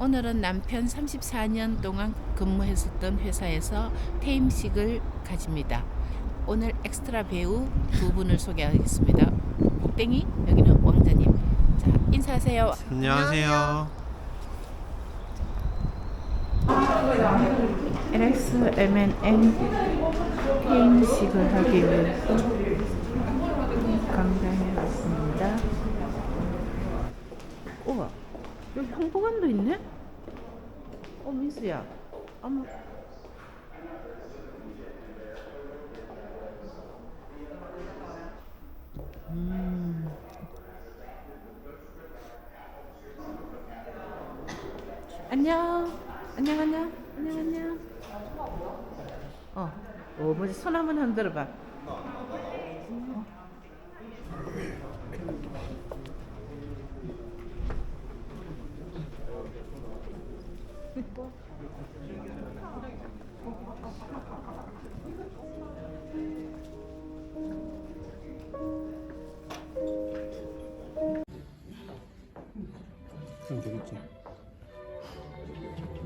오늘은 남편 34년 동안 근무했었던 회사에서 퇴임식을 가집니다. 오늘 엑스트라 배우 두 분을 소개하겠습니다. 복댕이 여기는 왕자님. 자 인사하세요. 안녕하세요. LX M&M 퇴임식을 하기 위해서 강당에 왔습니다. 우와 홍보관도 있네? 어 민수야 어머 음. 안녕 안녕 안녕 안녕 안녕 어, 어 뭐지 손 한번 흔들어봐 어.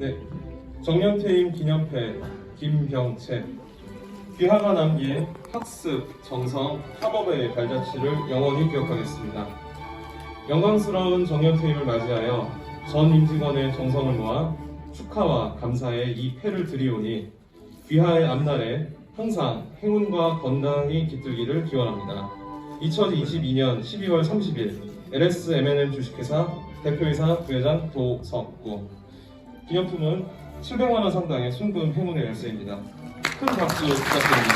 네, 정년퇴임 기념회 김병채 귀하가 남긴 학습, 정성, 학업의 발자취를 영원히 기억하겠습니다. 영광스러운 정년퇴임을 맞이하여 전 임직원의 정성을 모아 축하와 감사의 이 패를 드리오니 귀하의 앞날에 항상 행운과 건강이 깃들기를 기원합니다. 2022년 12월 30일 LS M&M 주식회사 대표이사 부회장 도석구 기념품은 700만 원 상당의 순금 행운의 열쇠입니다. 큰 박수 부탁드립니다.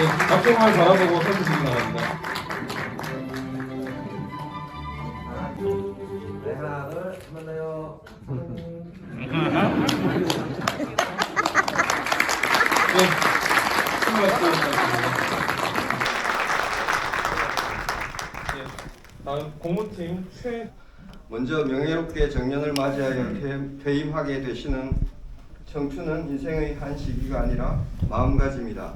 네, 앞쪽만 바라보고 서주시기 바랍니다. 다음 공무팀 최 먼저 명예롭게 정년을 맞이하여 퇴- 퇴임하게 되시는 청춘은 인생의 한 시기가 아니라 마음가짐이다.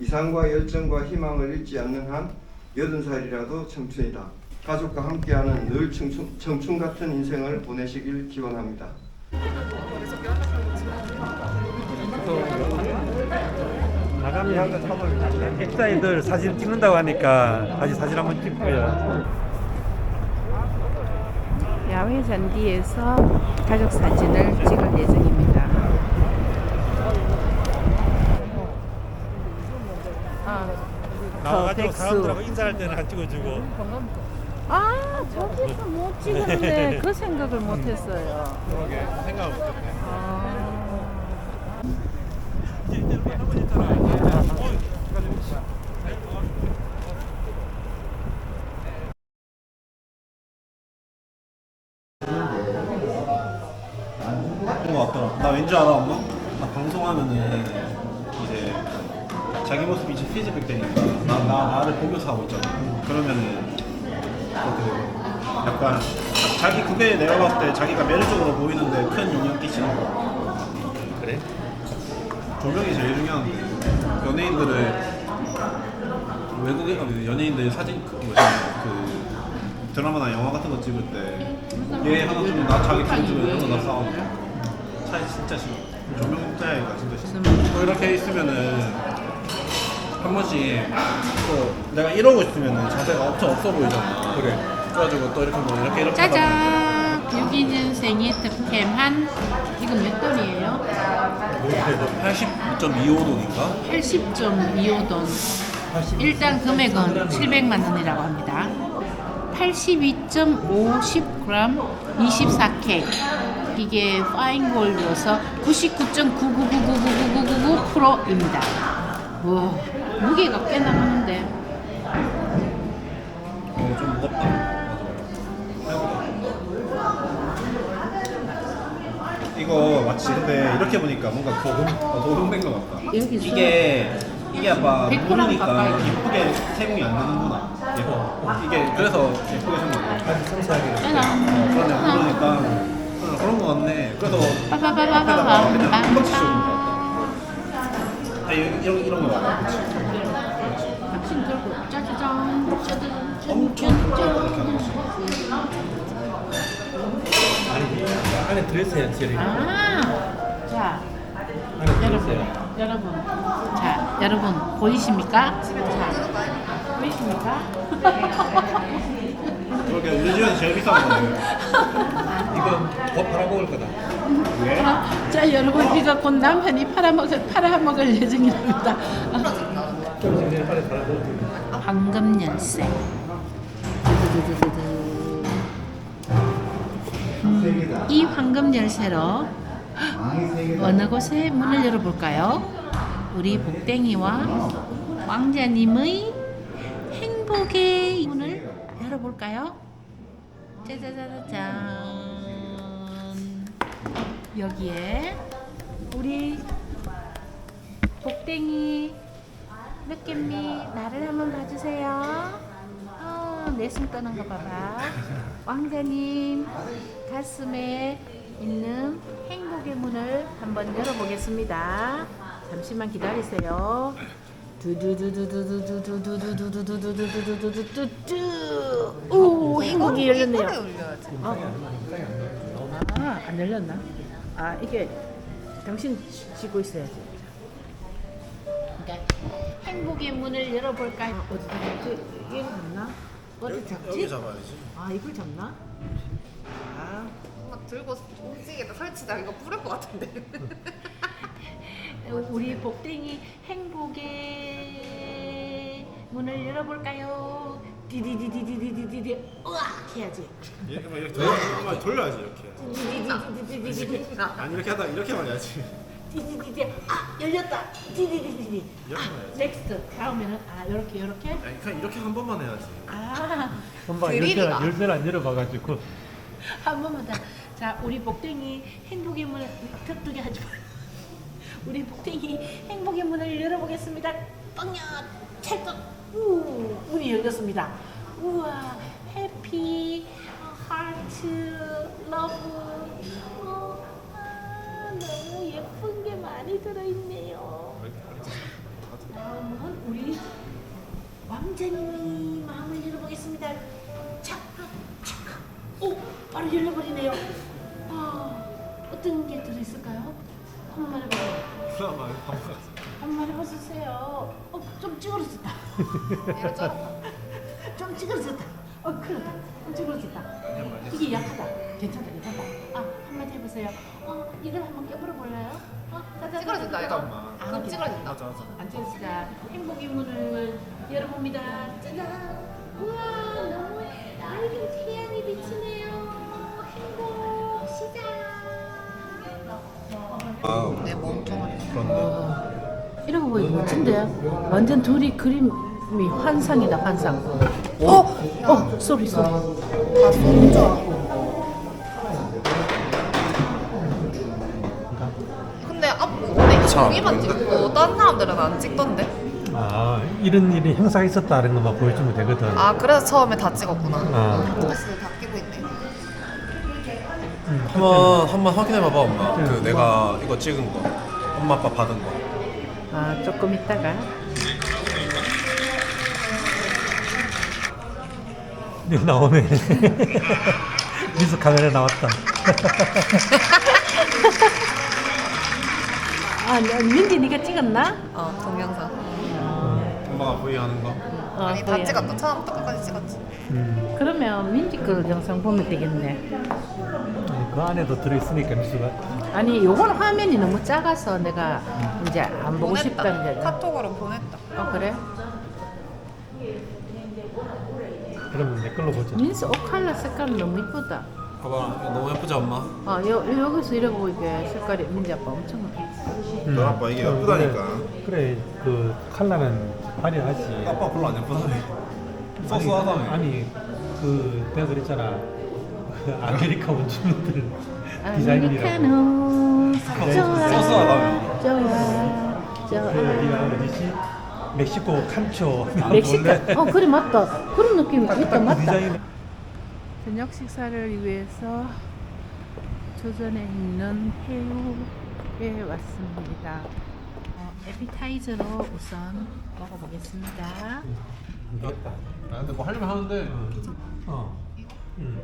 이상과 열정과 희망을 잃지 않는 한 여든 살이라도 청춘이다. 가족과 함께하는 늘 청춘, 청춘 같은 인생을 보내시길 기원합니다. 백사이들 사진 찍는다고 하니까 다시 사진 한번 찍고요. 야외 잔디에서 가족 사진을 찍을 예정입니다. 아, 나와가지고. 사람들하고 인사할 때는 한 찍어주고. 아 저기서 못 찍었네 그 생각을 못 했어요. 그러게 생각을 못했네. 아, 거 같더라. 나 왠지 알아, 엄마? 나 방송하면은 이제 자기 모습이 이제 피드백 되니까 나, 나 나를 보면서 하고 있잖아. 그러면은 그렇게 되고 약간 자기 그게 내가 봤을 때 자기가 매력적으로 보이는데 큰 영향 끼치는 거. 그래? 조명이 제일 중요한데 연예인들을 외국에 어, 연예인들 사진 그 뭐지 그 드라마나 영화 같은 거 찍을 때 얘 하나 주면 나 자기 두 주면 이런 거나 싸우고 차이 진짜 싫어 조명 짜야가 진짜 싫어 또 이렇게 있으면은 한 번씩 또 내가 이러고 있으면은 자세가 엄청 없어 보이잖아 그래 그래가지고 또 이렇게 뭐 이렇게 이렇게 짜잔 62년생이 득템한 이건 몇 돈이에요? 보면 82.25돈인가? 80.25돈. 일단 금액은 700만 원이라고 합니다. 82.50g 24K. 이게 파인 골드여서 99.99999999%입니다. 와, 무게가 꽤 나가는데. 어, 좀 무겁다 이거 마치 근데 이렇게 보니까 뭔가 도금 어, 도금된 것 같다 여기서 이게 이게 아까 100g 모르니까 가까이. 예쁘게 세공이 안 되는구나. 예뻐. 이게 그래서 예쁘게 생긴 거야. 짜잔. 그러네. 그러니까 그런 거 같네. 그래서 빠바바바바밤 그냥 한 번씩 주는 거. 빰빰 아 이런 이런 이런 거 같아. 당신 들고 짜자잔 짜자잔 엄청 이렇게 하는 거지. 아니 안에 들어있어야 제일 아, 자, 안에 여러분, 들어있어요. 여러분, 자, 여러분 보이십니까? 자, 보이십니까? 그렇게 우리 집에서 제일 비싼 거네. 이건 더 팔아먹을 거다. 왜? 자, 여러분 이거 곧 남편이 팔아먹을 팔아먹을 예정입니다. 황금 열쇠. 두두두두두두. 음, 이 황금 열쇠로 어느 곳에 문을 열어볼까요? 우리 복댕이와 왕자님의 행복의 문을 열어볼까요? 짜자자자잔. 여기에 우리 복댕이 몇 개미 나를 한번 봐주세요. 어, 내숨 떠는 거 봐봐. 왕자님 가슴에 있는 행복의 문을 한번 열어보겠습니다. 잠시만 기다리세요. 두두두두두두두두두두두두두두두두두두. 오 행복이 열렸네요. 어. 아, 안 열렸나? 아, 이게 당신 쥐고 있어야지. 그러니까 행복의 문을 열어볼까요? 어디 잡지? 이거 잡나? 어디 잡지? 여기 잡아야지. 아, 이걸 잡나? 아, 막 들고 움직이다 설치다 이거 뿌릴 것 같은데. 우리 복댕이 행복의 문을 열어볼까요? 디디디디디디디디 으악 해야지. 이렇게 막 이렇게 돌려, 한번 돌려야지 이렇게. 디디디디디디디 아니 이렇게 하다 이렇게만 해야지. 디디디디 아 열렸다. 디디디디디. 이렇게 아. 넥스트 다음에는 아 이렇게 이렇게. 아니 그냥 이렇게 한 번만 해야지. 아. 엄마 드릴이다. 열쇠를 열쇠를 안 열어봐가지고 한 번만 더. 자, 우리 복댕이 행복의 문을 격두게 하지 마. 우리 복댕이 행복의 문을 열어보겠습니다. 뻥야 찰떡. 우 문이 열렸습니다. 우와 해피 어, 하트 러브. 어, 아, 너무 예쁜 게 많이 들어있네요. 다음은 우리 왕자님이 마음을 열어보겠습니다. 자, 자, 오, 바로 열려버리네요. 아, 어떤 게 들어있을까요? 한 한번 가자. 한 번만 해봐주세요. 어, 좀 찌그러졌다. 좀 찌그러졌다. 어, 큰일 났다. 좀 찌그러졌다. 이게 약하다. 괜찮다, 괜찮다. 아, 한마디 해보세요. 어, 이걸 한번 깨물어 볼래요? 어, 찌그러진다. 이거. 아, 금 찌그러진다. 맞아 맞아. 앉아있자 행복의 문을 열어봅니다. 짜잔! 우와 너무 맑은 태양이 비치네요. 행복 시작. 내 몸통을. 그런데. 이런 거 보니까 멋진데? 완전 둘이 그림이 환상이다 환상. 어? 어? 소리 소리. 다 쏘는 줄 알아. 근데 앞 근데 저기만 찍고 다른 사람들은 안 찍던데. 아 이런 일이 행사가 있었다는 것만 보여주면 되거든. 아 그래서 처음에 다 찍었구나. 아. 스트레스 다 끼고 있네. 한번 한번 확인해 봐봐 엄마. 그 내가 이거 찍은 거. 엄마 아빠 받은 거. 아 조금 있다가. 이거 나오네. 미스 카메라 나왔다. 아 민지 네가 찍었나? 어 동영상. 엄마가 부위하는 거. 어, 아니 다 거야. 찍었다. 처음부터 끝까지 찍었지. 음. 그러면 민지 거 영상 보면 되겠네. 아니, 그 안에도 들어있으니까 미수가. 아니 요건 화면이 너무 작아서 내가 이제 안 보고. 싶다는 게. 카톡으로 보냈다. 어 그래? 그러면 내 걸로 보자. 민스 옷 컬러 색깔 너무 이쁘다. 봐봐 너무 예쁘지 엄마? 아 여, 여기서 이러고 이게 색깔이 민지 아빠 엄청 음. 너 아빠 이게 어, 예쁘다니까. 그래, 그래 그 컬러는 화려하지. 아빠 별로 안 예쁘다며. 소소하다며. 아니 그 내가 그랬잖아. 그 아메리카 원주민들 디자인이라고. 아메리카노 좋아 소소하다며. 좋아 그 좋아 어디가 어디지? 멕시코 칸초. 멕시칸 어 그래 맞다 그런 느낌이 있다 딱 맞다. 저녁 식사를 위해서 조선에 있는 해우에 왔습니다. 어, 에피타이저로 우선 먹어보겠습니다. 아 근데 뭐 하려면 하는데 어. 음.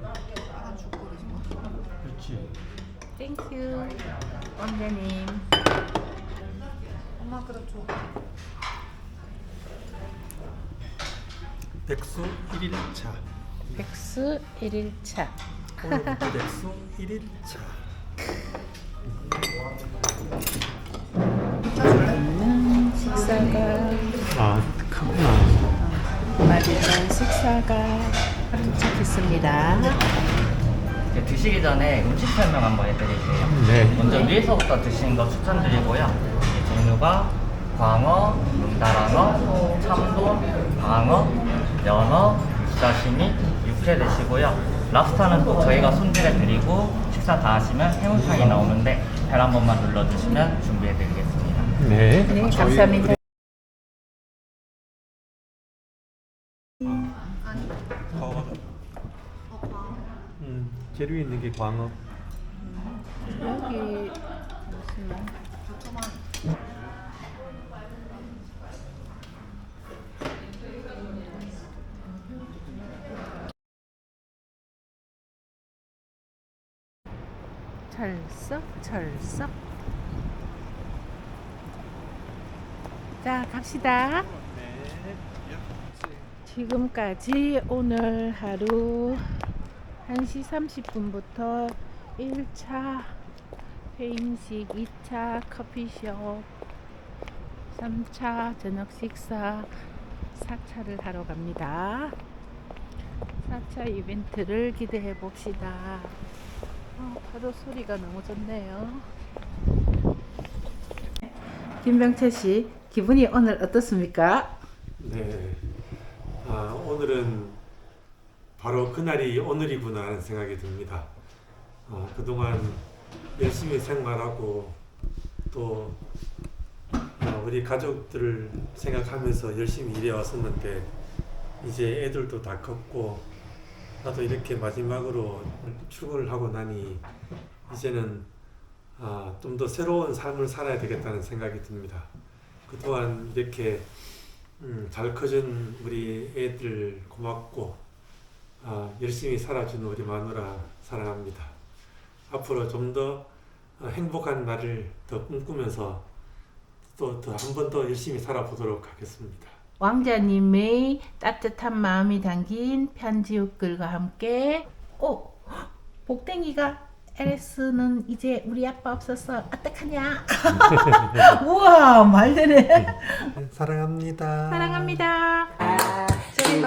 그렇지. 땡큐 원장님. 엄마 그릇 줘. 백수 1일차. 백수 1일차. 오늘부터 백수 1일차. 있는 식사가 아, 크구나. 맛있는 식사가 도착했습니다. 이제 드시기 전에 음식 설명 한번 해드릴게요. 네. 먼저 위에서부터 드시는 거 추천드리고요. 이 종류가 광어, 문다랑어, 참돔, 방어, 연어, 사시미, 육회 드시고요. 랍스타는 또 저희가 손질해 드리고 식사 다 하시면 해물탕이 나오는데 벨한 번만 눌러주시면 준비해 드리겠습니다. 네. 네, 감사합니다. 음, 재료 있는 게 광어. 여기 잠시 철썩 철썩 자 갑시다 지금까지 오늘 하루 1시 30분부터 1차 회임식, 2차 커피숍, 3차 저녁 식사, 4차를 하러 갑니다. 4차 이벤트를 기대해 봅시다. 어, 파도 소리가 너무 좋네요. 김병채 씨, 기분이 오늘 어떻습니까? 네. 아, 오늘은 바로 그날이 오늘이구나 하는 생각이 듭니다. 어, 그동안 열심히 생활하고 또 어, 우리 가족들을 생각하면서 열심히 일해 왔었는데 이제 애들도 다 컸고 나도 이렇게 마지막으로 출근을 하고 나니 이제는 아, 좀 더 새로운 삶을 살아야 되겠다는 생각이 듭니다. 그동안 이렇게 음, 잘 커준 우리 애들 고맙고 아, 열심히 살아주는 우리 마누라 사랑합니다. 앞으로 좀 더 행복한 날을 더 꿈꾸면서 또더한번 더 열심히 살아보도록 하겠습니다. 왕자님의 따뜻한 마음이 담긴 편지 글과 함께 오 복댕이가 에레스는 이제 우리 아빠 없어서 어떡하냐? 우와 말되네. 사랑합니다. 사랑합니다. 저희